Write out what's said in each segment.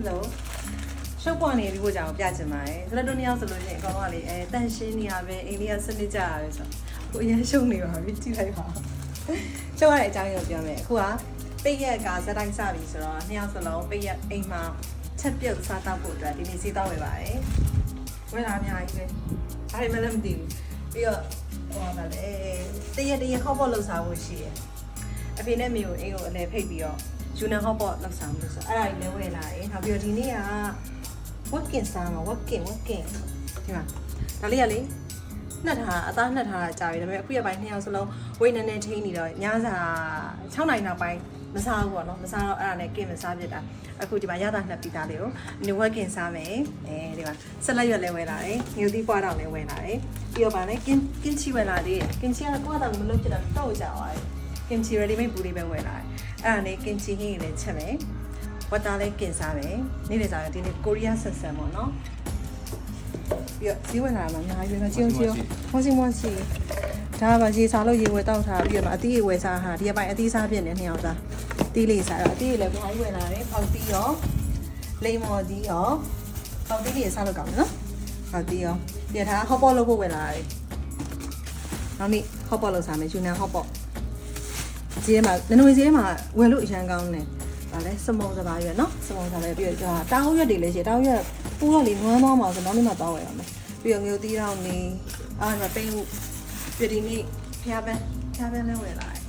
hello ရှုပ်ပွားနေဒီကိုကြောင်ပြချင်ပါတယ်ဆိုတော့တို့နှစ်ယောက်ဆိုလို့ရှိရင်အကောင်ကလေအဲတန်ရှင်းနေရပဲအိန္ဒိယစနစ်ကြရပဲဆိုတော့ကိုအရင်ရှုပ်နေပါပြီကြည့်လိုက်ပါရှုပ်ရတဲ့အကြောင်းကိုပြောမယ်အခုကပိတ်ရက်ကဇက်တိုင်းစပြီဆိုတော့နှစ်ယောက်စလုံးပိတ်ရက်အိမ်မှာချက်ပြုတ်စားတော့ဖို့အတွက်ဒီနေ့စီးတော့ဝယ်ပါတယ်ဝယ်လာအများကြီးပဲအဲ့ဒီမလည်းမသိဘူးပြီးတော့ဟိုပါလေတရက်တရက်ခေါက်ဖို့လှုပ်ရှားဖို့ရှိတယ်အဖေနဲ့မေကိုအိမ်ကိုအလဲဖိတ်ပြီးတော့ ယူနန်ဟော့ပေါ့လောက်ဆောင်လို့ဆိုအဲ့ဒါကြီးလည်းဝယ်လာတယ်နောက်ပြီးတော့ဒီနေ့က working စားမှာ working working ဒီမှာဒါလေးကလေနှက်ထားအသားနှက်ထားတာကြာပြီဒါပေမဲ့အခုရပိုင်းနှစ်ယောက်စလုံးဝိတ်နေနေထိန်းနေတော့ညစာ6နိုင်နောက်ပိုင်းမစားဘူးပေါ့နော်မစားတော့အဲ့ဒါနဲ့ကင်မစားဖြစ်တာအခုဒီမှာရတာနှက်ပြီးသားလေးကိုနေ working စားမယ်အဲဒီမှာဆက်လက်ရွက်လည်းဝယ်လာတယ်ညူသီးပွားတော့လည်းဝယ်လာတယ်ပြီးတော့ဗာလဲကင်ကင်ချီဝယ်လာသေးတယ်ကင်ချီကတော့ကိုယ့်အတော့မလုပ်ဖြစ်တာတော့ကြာသွားတယ်ကင်ချီ ready made ဘူးလေးပဲဝယ်လာတယ်။ အဲ့ဒါနဲ့ကင်ချီဟင်းလေးချက်မယ်။ဝတ်သားလေးကင်စားမယ်။နေ့လည်စားဒီနေ့ကိုရီးယားဆက်ဆန်ပေါ့နော်။ပြီးတော့ဈေးဝင်လာမှာအများကြီးပဲ။ကြည့်အောင်ကြည့်အောင်။မောစီမောစီ။ဒါကပါရေစားလို့ရေဝယ်တောက်ထားပြီးတော့အသီးရေဝယ်စားဟာဒီကပိုင်းအသီးစားဖြစ်နေနှစ်ယောက်သား။တီးလေးစားတော့အသီးရေလည်းကိုကြီးဝယ်လာတယ်။ပေါက်တီးရောလိမ္မော်တီးရောပေါက်တီးလေးစားလို့ကောင်းတယ်နော်။ပေါက်တီးရောပြထားဟော့ပေါ့လို့ဖို့ဝယ်လာတယ်။နောက်နေ့ဟော့ပေါ့လို့စားမယ်ယူနန်ဟော့ပေါ့ ဈေးထဲမှာနနဝေဈေးထဲမှာဝယ်လို့အရန်ကောင်းတယ်။ဒါလည်းစမုံစပါးရွက်နော်။စမုံစပါးရွက်ပြီးတော့ဒါတောင်းရွက်တွေလည်းရှိတယ်တောင်းရွက်ပူတော့လေနွမ်းသွားမှာဆိုတော့နောက်နေ့မှတောင်းဝယ်ရမယ်။ပြီးတော့ငရုတ်သီးတောင်းနေအားမပိန်ဘူးပြဒီနေ့ဖျားပန်းဖျားပန်းလည်းဝယ်လာတယ်။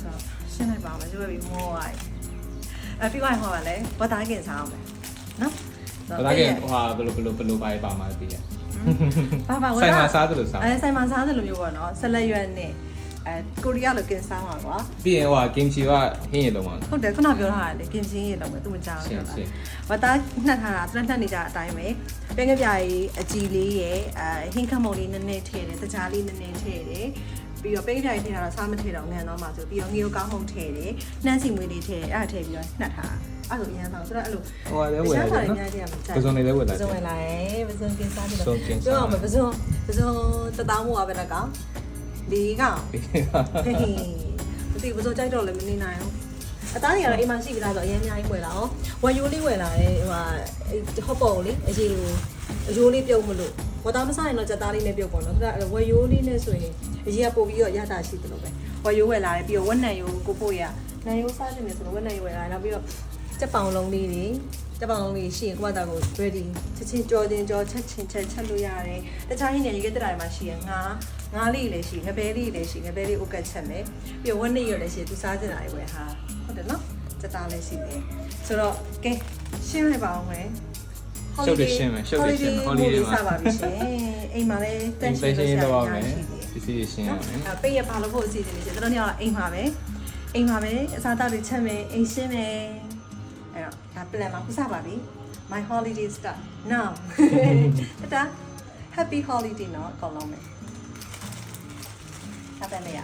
ဆိုတော့ရှင်းလိုက်ပါမယ်ကျွေးပြီးမောသွားတယ်။အဲပြီးတော့ဟောပါလေဘတ်သားကင်စားအောင်မယ်။နော်။ဘာသာကဟဟာဘယ်လိုဘယ်လိုဘယ်လိုပါပါမှာတည်ရဘာဘာဝယ်ဆိုင်မှာတာစားတယ်လို့စားအဲဆိုင်မှာစားတယ်လို့မျိုးပေါ့နော်။ဆက်လက်ရွက်နဲ့ အဲကိုရီးယားလိုကင်စားမှာကွာ။ပြီးရင်ဟဟာကင်ချီကဟင်းရလုံးမှာဟုတ်တယ်ခုနပြောထားတာလေကင်ချင်းရေလုံးပဲသူမကြောက်ရှဘူးင်းရှင်းဝတ်သားနှက်ထားတာသူနှက်နေကြအတိုင်းပဲပဲကပြားကြီးအကြည်လေးရယ်အဲဟင်းခတ်မုံလေးနည်းနည်းထည့်တယ်တကြားလေးနည်းနည်းထည့်တယ်ပြီးတော့ပဲကပြားကြီးထည့်တာတော့စားမထည့်တော့ငံတော့မှဆိုပြီးတော့ငီကိုကောင်းမှုထည့်တယ်နှမ်းစီမွေးလေးထည့်တယ်အဲ့ဒါထည့်ပြီးတော့နှက်ထားအဲ့လိုအရင်တော့ဆိုတော့အဲ့လိုဟိုကလည်းဝယ်ရတယ်နော်များကြီးမကြိုက်ပစုံလေးလည်းဝယ်လာပတယ်စုံဝင်လာတယ်ပစုံကင်းစားတယ်ပစုံကင်းစားပြောအောင်မပစုံပစုံတတောင်းမို့ပါပဲတော့ကောင်း လေးကောင်ဟေးမသိဘူးဆိုကြိုက်တော့လည်းမနေနိုင်ဘူးအသားတွေကတော့အိမ်မှာရှိပြီးသားဆိုအရင်အများကြီးဝယ်လာအောင်ဝယ်ယိုးလေးဝယ်လာတယ်ဟိုဟာဟော့ပေါ်လေးအကြီးလိုအယိုးလေးပြုတ်မလို့ဝတ်သားမစားရင်တော့ကြက်သားလေးနဲ့ပြုတ်ပေါ့နော်ဒါဝယ်ယိုးလေးနဲ့ဆိုရင်အကြီးကပို့ပြီးတော့ရတာရှိတယ်လို့ပဲဝယ်ယိုးဝယ်လာတယ်ပြီးတော့ဝက်နံယိုးကိုပို့ရနံယိုးစားချင်တယ်ဆိုတော့ဝက်နံယိုးဝယ်လာတယ်နောက်ပြီးတော့ ကြက်ပောင်လုံးလေးတွေကြက်ပောင်လုံးလေးရှိရင်ကိုယ့်ဘာသာကို ready ချက်ချင်းကြောချင်းကြောချက်ချင်းချက်ချက်လို့ရတယ်တခြားဟင်းတွေရေကတက်တာတွေမှာရှိရငါငါးလေးလည်းရှိငပဲလေးလည်းရှိငပဲလေးဥကတ်ချက်မယ်ပြီးတော့ဝက်နေရလည်းရှိသူစားချင်တာတွေပဲဟာဟုတ်တယ်နော်စတားလည်းရှိတယ်ဆိုတော့ကဲရှင်းလိုက်ပါအောင်မယ်ရှုပ်တယ်ရှင်းမယ်ရှုပ်တယ်ရှင်းမယ် holiday မှာစပါပြီရှင်အိမ်မှာလည်းတတန်န်ရှရှင်းင်းလို့ရှင်းဆရာတော့အမယ်များကြီးတယ်ပစ္စည်းရှင်းရမယ်အဲ့ပိတ်ရပါလို့ဖို့အစီအစဉ်လေးရှင်တို့ညောင်အိမ်မှာပဲအိမ်မှာပဲအစားအသောက်တွေချက်မယ်အိမ်ရှင်းမယ်အဲ့တော့ဒါ plan မှာခုစပါပြီ my holiday start now တတာ happy holiday နော်အကုန်လုံးပဲဆက်တယ်လေရ